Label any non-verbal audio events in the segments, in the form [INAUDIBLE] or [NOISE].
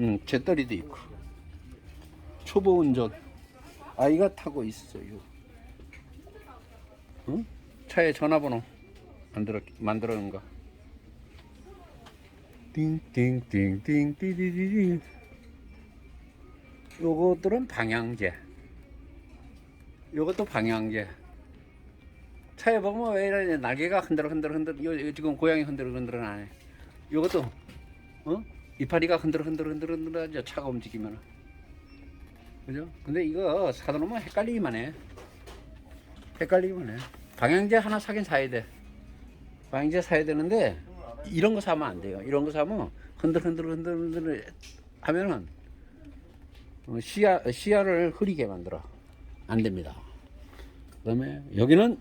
음, 제떨이도 있고. 초보 운전. 아이가 타고 있어요. 응? 차에 전화번호 만들어 만들어 놓은 거. 띵띵띵띵 요것들은 방향제. 요것도 방향제. 차에 보면 왜 이래 날개가 흔들어 흔들어 흔들어 요, 요 지금 고양이 흔들어 흔들어 안 해. 요것도 어? 이파리가 이제 차가 움직이면 그죠? 근데 이거 사다 놓으면 헷갈리기만 해. 헷갈리기만 해. 방향제 하나 사긴 사야 돼. 방향제 사야 되는데 이런 거 사면 안 돼요. 이런 거 사면 흔들 흔들 흔들 흔들 하면은 어, 시야 시야를 흐리게 만들어 안 됩니다. 그다음에 여기는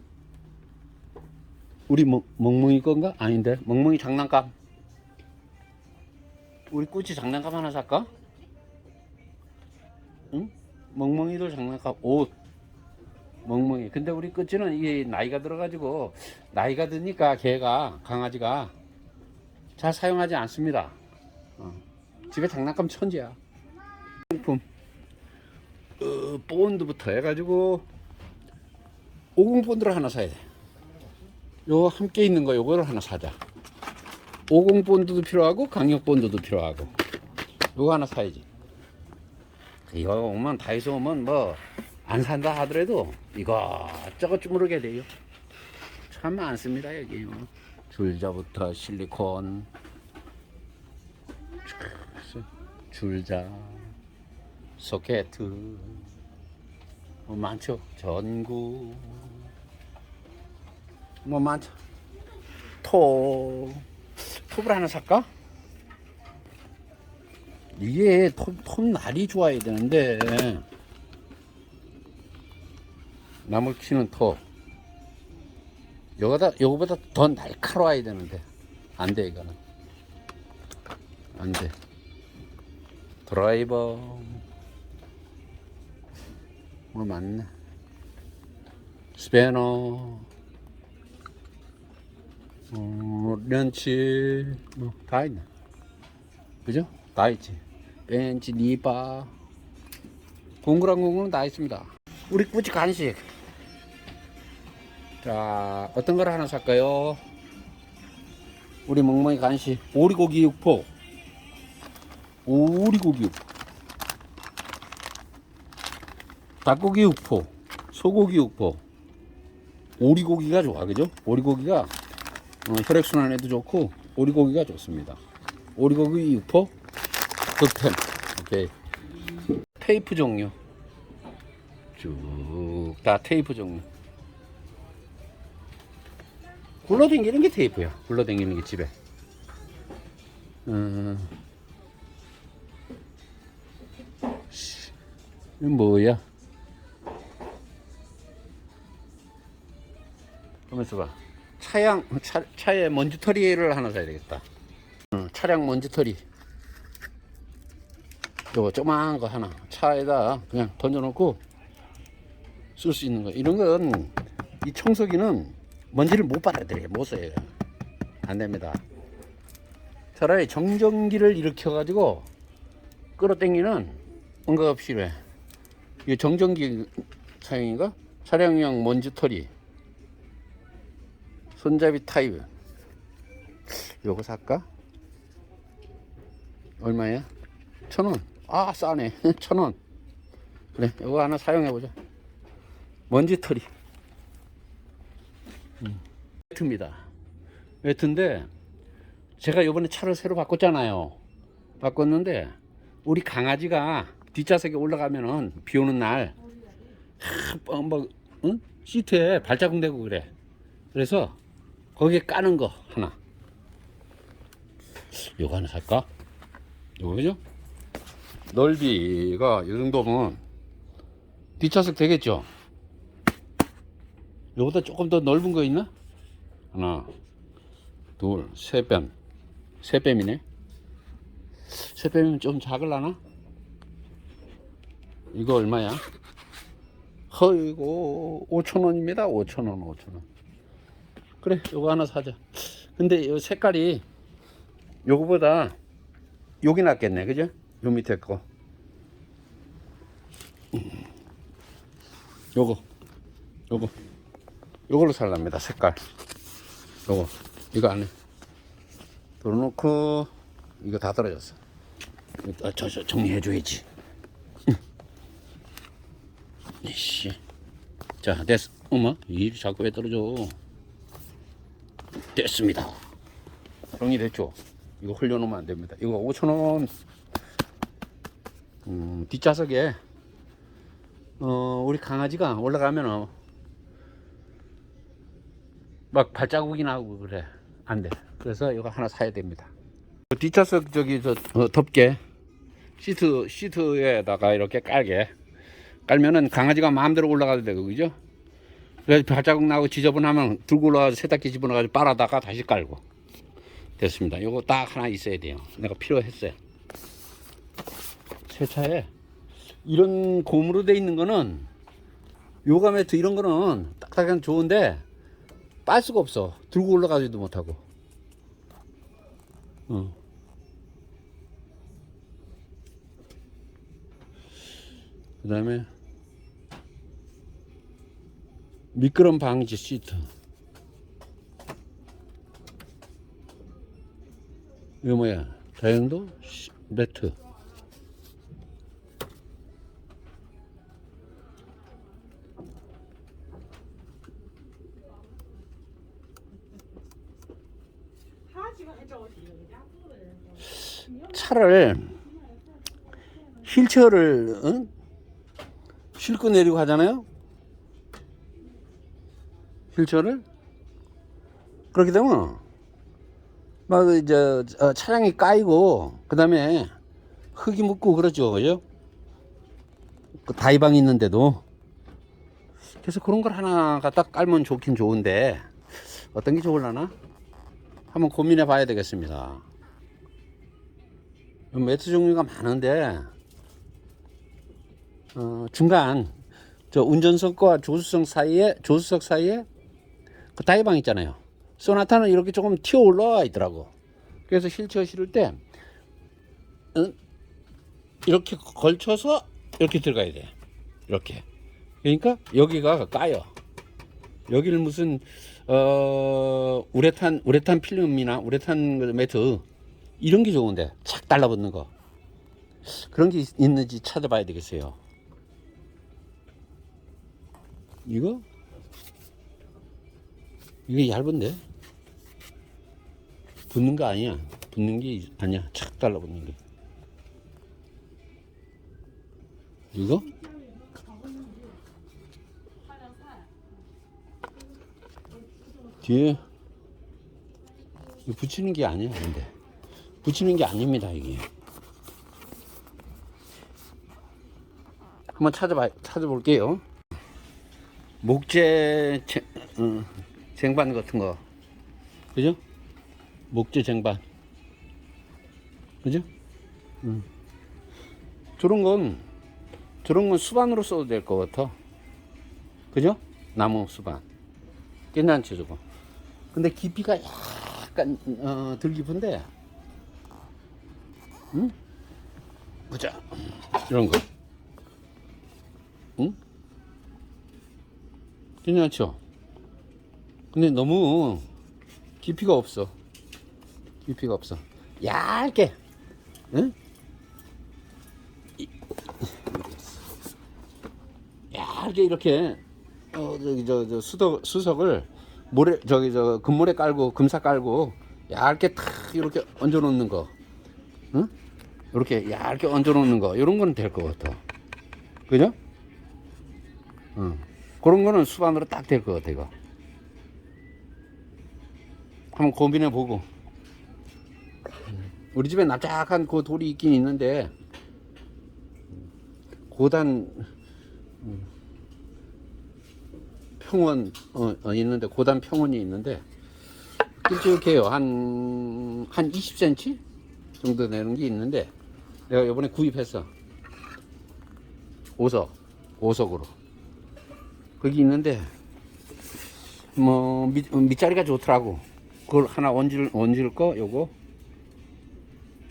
우리 멍, 멍멍이 건가? 아닌데 멍멍이 장난감. 우리 꾸치 장난감 하나 살까? 응? 멍멍이들 장난감 옷. 멍멍이. 근데 우리 꾸치는 이게 나이가 들어가지고 나이가 드니까 걔가 강아지가 잘 사용하지 않습니다. 어. 집에 장난감 천지야. 상품. 어, 본드부터 해가지고 50 본드를 하나 사야 돼. 요 함께 있는 거 요거를 하나 사자. 50 본드도 필요하고 강력 본드도 필요하고 요거 하나 사야지. 이거 오면 다이소 오면 뭐 안 산다 하더라도 이것저것 주무르게 돼요. 참 많습니다 여기. 줄자부터 실리콘, 줄자, 소켓, 뭐 많죠. 전구, 뭐 많죠. 톱, 톱을 하나 살까? 이게 톱, 톱 날이 좋아야 되는데 나무 키는 톱. 요거다 요거보다 더 날카로워야 되는데. 안 돼 이거는. 안 돼. 드라이버. 뭐 맞네. 스패너 어, 렌치 뭐 다 있네. 그죠? 다 있지. 벤치 니바. 공구랑 공구는 다 있습니다. 우리 꾸지 간식. 자 어떤 걸 하나 살까요? 우리 멍멍이 간식. 오리고기 육포. 오리고기 육포. 닭고기 육포. 소고기 육포. 오리고기가 좋아 그죠? 오리고기가 어, 혈액순환에도 좋고 오리고기가 좋습니다. 오리고기 육포 오케이. 테이프 종류. 쭉 다 테이프 종류. 굴러댕기는 게 테이프야. 굴러댕기는 게 집에. 음. 씨, 이건 뭐야? 가만있어 봐 차량 차, 차에 먼지털이를 하나 사야 되겠다. 어, 차량 먼지털이. 요거 조그마한 거 하나 차에다 그냥 던져놓고 쓸 수 있는 거. 이런 건 이 청소기는 먼지를 못 빨아들여요 못 써요. 안 됩니다. 차라리 정전기를 일으켜 가지고 끌어당기는 뭔가가 필요해. 이 정전기 사용인가? 차량용 먼지털이 손잡이 타입. 요거 살까? 얼마야? 천원. 아 싸네. [LAUGHS] 천원. 그래 이거 하나 사용해 보자. 먼지털이. 음. 매트입니다. 매트인데 제가 요번에 차를 새로 바꿨잖아요. 바꿨는데 우리 강아지가 뒷좌석에 올라가면은 비 오는 날 하, 뭐, 뭐, 응? 시트에 발자국 내고 그래. 그래서 거기에 까는 거 하나 요거 하나 살까? 요거 그죠? 넓이가 이 정도면 뒷좌석 되겠죠? 요거보다 조금 더 넓은 거 있나? 하나, 둘, 세 뺨. 세 뺨이네. 세 뺨이면 좀 작을라나? 이거 얼마야? 허이고, 5천원입니다. 5천원, 5천원. 그래, 요거 하나 사자. 근데 요 색깔이 요거보다 요게 낫겠네. 그죠? 요 밑에 거. 요거, 요거, 요걸로 살랍니다. 색깔. 요거, 이거 안에. 돌아놓고, 이거 다 떨어졌어. 아, 저, 저 정리해 줘야지. [LAUGHS] 이씨. 자, 됐어. 어머, 이 자꾸 왜 떨어져? 됐습니다. 정리 됐죠? 이거 흘려놓으면 안 됩니다. 이거 5,000원. 음, 뒷좌석에, 어, 우리 강아지가 올라가면은, 막 발자국이 나고 그래. 안 돼. 그래서 이거 하나 사야 됩니다. 뒷좌석 저기 저 어, 덮개 시트 시트에다가 이렇게 깔게 깔면은 강아지가 마음대로 올라가도 되고 그죠? 그래서 발자국 나고 지저분하면 들고 올라가서 세탁기 집어넣어가지고 빨아다가 다시 깔고 됐습니다. 요거 딱 하나 있어야 돼요. 내가 필요했어요. 세차에 이런 고무로 돼 있는 거는 요가 매트 이런 거는 딱딱한 좋은데 빨 수가 없어. 들고 올라가지도 못하고. 어. 그 다음에 미끄럼 방지 시트 이거 뭐야 다용도 시- 매트 차를 휠체어를 응? 싣고 내리고 하잖아요. 휠체어를 그렇게 되면 막 이제 어, 차량이 까이고 그 다음에 흙이 묻고 그러죠, 그죠? 그 다이방 있는데도 그래서 그런 걸 하나가 딱 깔면 좋긴 좋은데 어떤 게 좋을라나? 한번 고민해 봐야 되겠습니다. 매트 종류가 많은데 어, 중간 저 운전석과 조수석 사이에 조수석 사이에 그 다이방 있잖아요. 소나타는 이렇게 조금 튀어 올라와 있더라고. 그래서 휠체어 실을 때 응? 이렇게 걸쳐서 이렇게 들어가야 돼. 이렇게. 그러니까 여기가 까요. 여기를 무슨 어 우레탄 우레탄 필름이나 우레탄 그 매트 이런 게 좋은데 착 달라붙는 거 그런 게 있- 있는지 찾아봐야 되겠어요. 이거 이게 얇은데 붙는 거 아니야? 붙는 게 아니야? 착 달라붙는 게 이거? 뒤에 붙이는 게 아니야 근데 붙이는 게 아닙니다 이게 한번 찾아봐 찾아볼게요 목재 쟁, 어, 쟁반 같은 거. 그죠? 목재 쟁반. 그죠? 음. 저런 건 저런 건 수반으로 써도 될 것 같아. 그죠? 나무 수반. 괜찮죠 저거 근데 깊이가 약간 어, 덜 깊은데. 응? 보자. 이런 거. 응? 괜찮죠? 근데 너무 깊이가 없어 깊이가 없어 얇게 응? 이- 얇게 이렇게 어 저기 저, 저 수덕 수석을 모래 저기 저 금모래 깔고 금사 깔고 얇게 탁 이렇게 얹어 놓는 거 응? 이렇게 얇게 얹어 놓는 거 이런 거는 될 것 같아 그죠? 응. 그런 거는 수반으로 딱 될 것 같아 이거 한번 고민해 보고. 우리 집에 납작한 그 돌이 있긴 있는데 고단 음, 평원 어, 어, 있는데 고단 평원이 있는데 길쭉해요. 한한 20cm 정도 되는 게 있는데 내가 이번에 구입했어 오석 오석으로. 거기 있는데 뭐 밑, 밑자리가 좋더라고 그걸 하나 얹을 얹을 거 요거?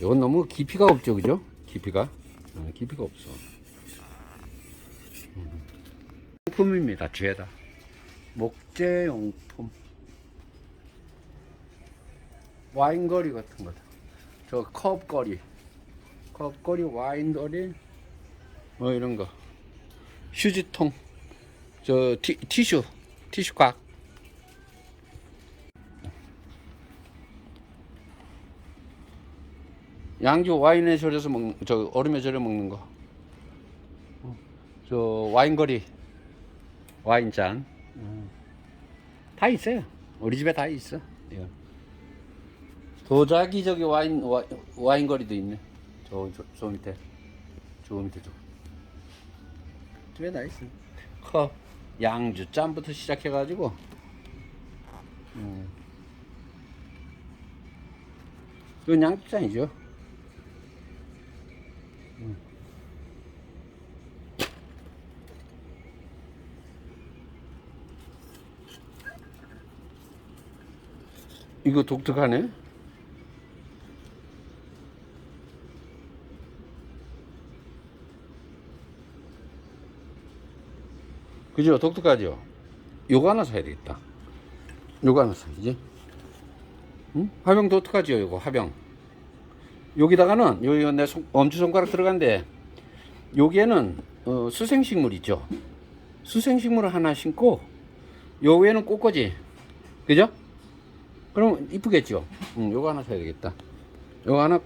요건 너무 깊이가 없죠 그죠? 깊이가? 어, 깊이가 없어. 음. 용품입니다 죄다. 목재용품. 와인거리 같은 거다. 저 컵거리. 컵거리 와인거리 뭐 이런 거. 휴지통. 저 티, 티슈. 티슈 각 양주 와인에 절여서 먹는 저 얼음에 절여 먹는 거. 어, 저 와인거리 와인잔 어. 다 있어요. 우리 집에 다 있어. 이거. 도자기 저기 와인 와, 와인거리도 있네. 저, 저, 저 밑에 저 밑에 저. 집에 다 있어. 컵 양주 짠부터 시작해가지고. 음. 이건 양주잔이죠. 이거 독특하네. 그죠? 독특하죠? 요거 하나 사야 되겠다. 요거 하나 사야지. 응? 화병 독특하죠? 요거 화병. 여기다가는 여기 내 손, 엄지손가락 들어간데 여기에는 어, 수생식물 있죠. 수생식물을 하나 심고 요 위에는 꽃꽂이. 그죠? 그럼 이쁘겠죠? 응, 요거 하나 사야 되겠다. 요거 하나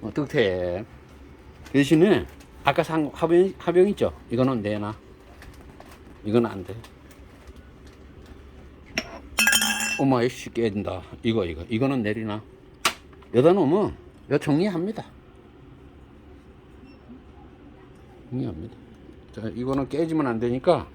어, 득태. 대신에 아까 산 화병, 화병 있죠? 이거는 내놔. 이건 안 돼. 어머, 이씨 깨진다. 이거, 이거. 이거는 내리나. 여다 놓으면, 여 정리합니다. 정리합니다. 자, 이거는 깨지면 안 되니까,